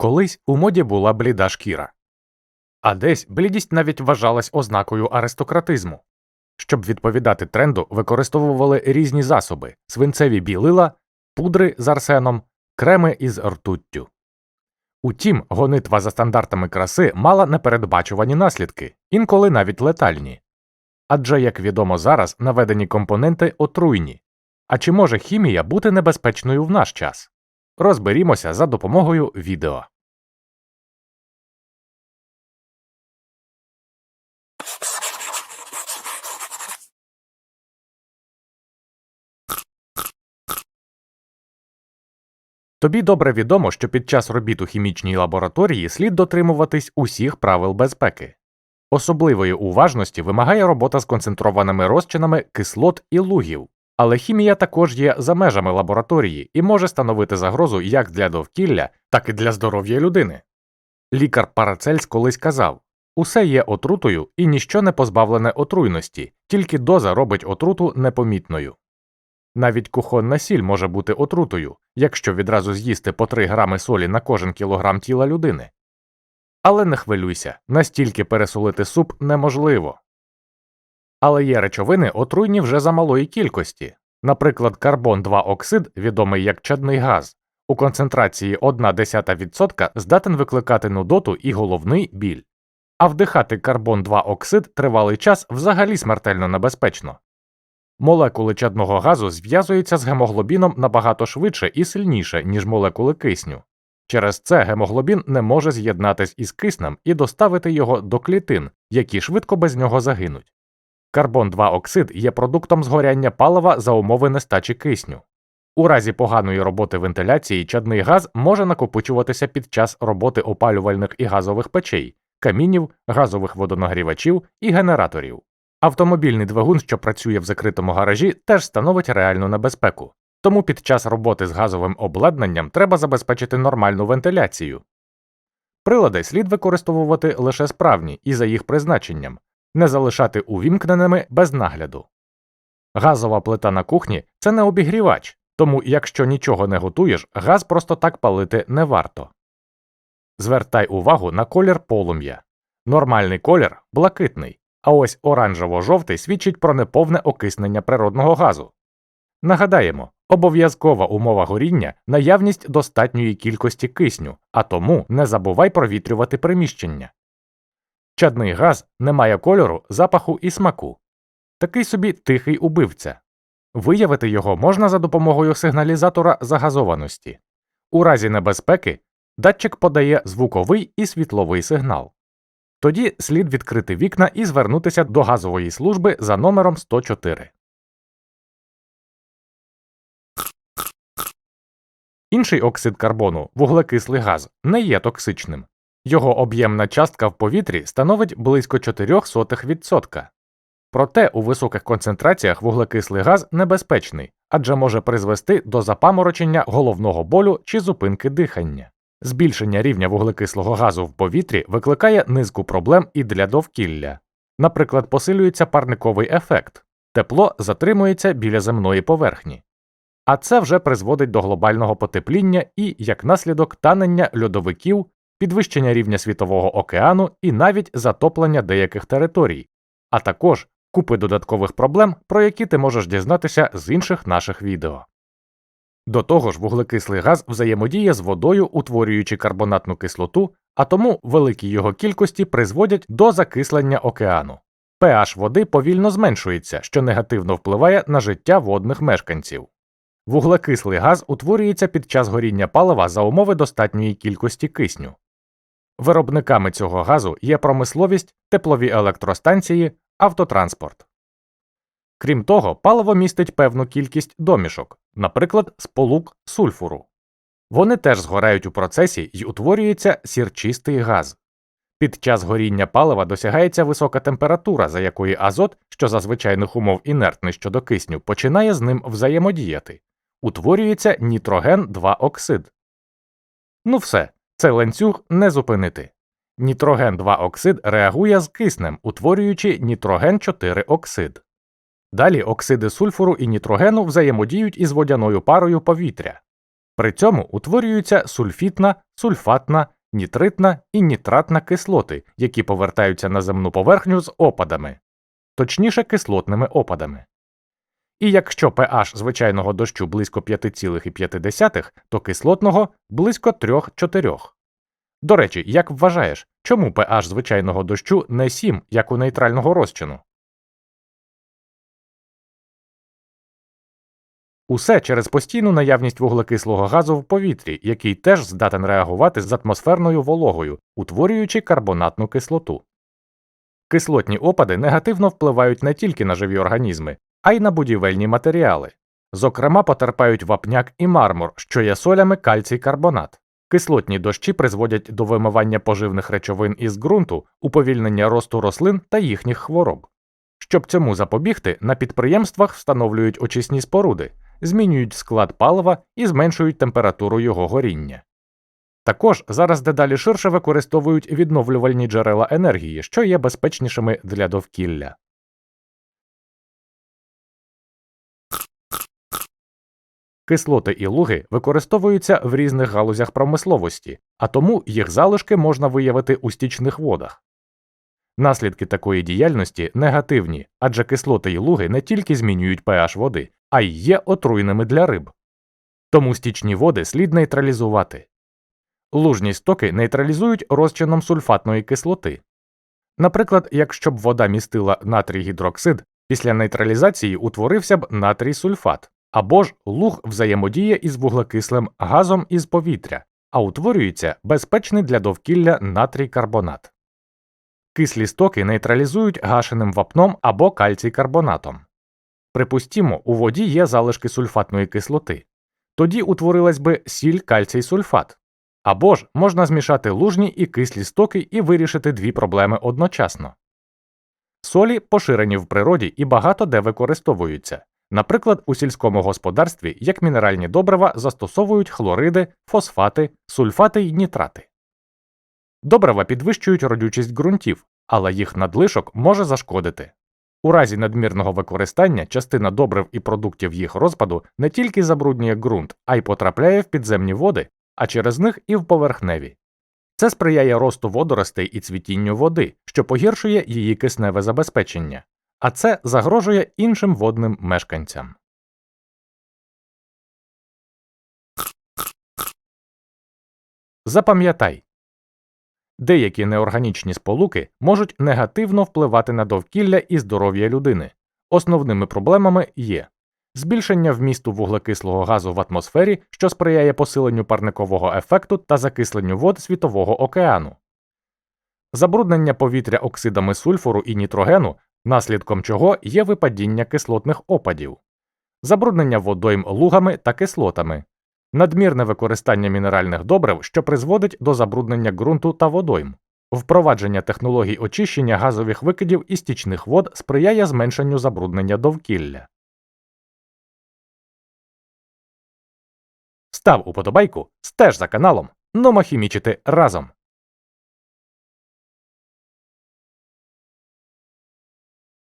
Колись у моді була бліда шкіра. А десь блідість навіть вважалась ознакою аристократизму. Щоб відповідати тренду, використовували різні засоби свинцеві білила, пудри з арсеном, креми із ртуттю. Утім, гонитва за стандартами краси мала непередбачувані наслідки, інколи навіть летальні. Адже, як відомо зараз, наведені компоненти отруйні. А чи може хімія бути небезпечною в наш час? Розберімося за допомогою відео. Тобі добре відомо, що під час робіт у хімічній лабораторії слід дотримуватись усіх правил безпеки. Особливої уважності вимагає робота з концентрованими розчинами кислот і лугів, але хімія також є за межами лабораторії і може становити загрозу як для довкілля, так і для здоров'я людини. Лікар Парацельс колись казав усе є отрутою і ніщо не позбавлене отруйності, тільки доза робить отруту непомітною. Навіть кухонна сіль може бути отрутою, якщо відразу з'їсти по 3 грами солі на кожен кілограм тіла людини. Але не хвилюйся, настільки пересолити суп неможливо. Але є речовини отруйні вже за малої кількості. Наприклад, карбон 2 оксид, відомий як чадний газ, у концентрації 0,1% здатен викликати нудоту і головний біль. А вдихати карбон 2 оксид тривалий час взагалі смертельно небезпечно. Молекули чадного газу зв'язуються з гемоглобіном набагато швидше і сильніше, ніж молекули кисню. Через це гемоглобін не може з'єднатись із киснем і доставити його до клітин, які швидко без нього загинуть. Карбон 2 оксид є продуктом згоряння палива за умови нестачі кисню. У разі поганої роботи вентиляції чадний газ може накопичуватися під час роботи опалювальних і газових печей, камінів, газових водонагрівачів і генераторів. Автомобільний двигун, що працює в закритому гаражі, теж становить реальну небезпеку. Тому під час роботи з газовим обладнанням треба забезпечити нормальну вентиляцію. Прилади слід використовувати лише справні і за їх призначенням, не залишати увімкненими без нагляду. Газова плита на кухні це не обігрівач, тому якщо нічого не готуєш, газ просто так палити не варто. Звертай увагу на колір полум'я. Нормальний колір блакитний, а ось оранжево-жовтий свідчить про неповне окиснення природного газу. Нагадаємо, обов'язкова умова горіння наявність достатньої кількості кисню, а тому не забувай провітрювати приміщення. Чадний газ не має кольору, запаху і смаку. Такий собі тихий убивця. Виявити його можна за допомогою сигналізатора загазованості. У разі небезпеки датчик подає звуковий і світловий сигнал. Тоді слід відкрити вікна і звернутися до газової служби за номером 104. Інший оксид карбону, вуглекислий газ, не є токсичним. Його об'ємна частка в повітрі становить близько 0,04%. Проте у високих концентраціях вуглекислий газ небезпечний, адже може призвести до запаморочення головного болю чи зупинки дихання. Збільшення рівня вуглекислого газу в повітрі викликає низку проблем і для довкілля. Наприклад, посилюється парниковий ефект, тепло затримується біля земної поверхні. А це вже призводить до глобального потепління і, як наслідок, танення льодовиків, підвищення рівня світового океану і навіть затоплення деяких територій, а також купи додаткових проблем, про які ти можеш дізнатися з інших наших відео. До того ж, вуглекислий газ взаємодіє з водою, утворюючи карбонатну кислоту, а тому великі його кількості призводять до закислення океану. pH води повільно зменшується, що негативно впливає на життя водних мешканців. Вуглекислий газ утворюється під час горіння палива за умови достатньої кількості кисню. Виробниками цього газу є промисловість, теплові електростанції, автотранспорт. Крім того, паливо містить певну кількість домішок, наприклад, сполук сульфуру. Вони теж згорають у процесі і утворюється сірчистий газ. Під час горіння палива досягається висока температура, за якої азот, що за звичайних умов інертний щодо кисню, починає з ним взаємодіяти. Утворюється нітроген 2 оксид. Ну все, цей ланцюг не зупинити. Нітроген 2 оксид реагує з киснем, утворюючи нітроген 4 оксид. Далі оксиди сульфуру і нітрогену взаємодіють із водяною парою повітря. При цьому утворюються сульфітна, сульфатна, нітритна і нітратна кислоти, які повертаються на земну поверхню з опадами, точніше кислотними опадами. І якщо pH звичайного дощу близько 5,5, то кислотного близько 3-4. До речі, як вважаєш, чому pH звичайного дощу не 7, як у нейтрального розчину? Усе через постійну наявність вуглекислого газу в повітрі, який теж здатен реагувати з атмосферною вологою, утворюючи карбонатну кислоту. Кислотні опади негативно впливають не тільки на живі організми, а й на будівельні матеріали. Зокрема, потерпають вапняк і мармур, що є солями кальцій карбонат. Кислотні дощі призводять до вимивання поживних речовин із ґрунту, уповільнення росту рослин та їхніх хвороб. Щоб цьому запобігти, на підприємствах встановлюють очисні споруди, змінюють склад палива і зменшують температуру його горіння. Також зараз дедалі ширше використовують відновлювальні джерела енергії, що є безпечнішими для довкілля. Кислоти і луги використовуються в різних галузях промисловості, а тому їх залишки можна виявити у стічних водах. Наслідки такої діяльності негативні, адже кислоти і луги не тільки змінюють pH води, а й є отруйними для риб. Тому стічні води слід нейтралізувати. Лужні стоки нейтралізують розчином сульфатної кислоти. Наприклад, якщо б вода містила натрій гідроксид, після нейтралізації утворився б натрій сульфат, або ж луг взаємодіє із вуглекислим газом із повітря, а утворюється безпечний для довкілля натрій карбонат. Кислі стоки нейтралізують гашеним вапном або кальцій карбонатом. Припустімо, у воді є залишки сульфатної кислоти. Тоді утворилась би сіль кальцій сульфат. Або ж можна змішати лужні і кислі стоки і вирішити дві проблеми одночасно. Солі поширені в природі і багато де використовуються. Наприклад, у сільському господарстві як мінеральні добрива застосовують хлориди, фосфати, сульфати й нітрати. Добрива підвищують родючість ґрунтів, але їх надлишок може зашкодити. У разі надмірного використання частина добрив і продуктів їх розпаду не тільки забруднює ґрунт, а й потрапляє в підземні води, а через них і в поверхневі. Це сприяє росту водоростей і цвітінню води, що погіршує її кисневе забезпечення, а це загрожує іншим водним мешканцям. Запам'ятай деякі неорганічні сполуки можуть негативно впливати на довкілля і здоров'я людини. Основними проблемами є збільшення вмісту вуглекислого газу в атмосфері, що сприяє посиленню парникового ефекту та закисленню вод Світового океану, забруднення повітря оксидами сульфуру і нітрогену, наслідком чого є випадіння кислотних опадів, забруднення водойм лугами та кислотами, надмірне використання мінеральних добрив, що призводить до забруднення ґрунту та водойм. Впровадження технологій очищення газових викидів і стічних вод сприяє зменшенню забруднення довкілля. Став уподобайку, стеж за каналом, номахімічити разом.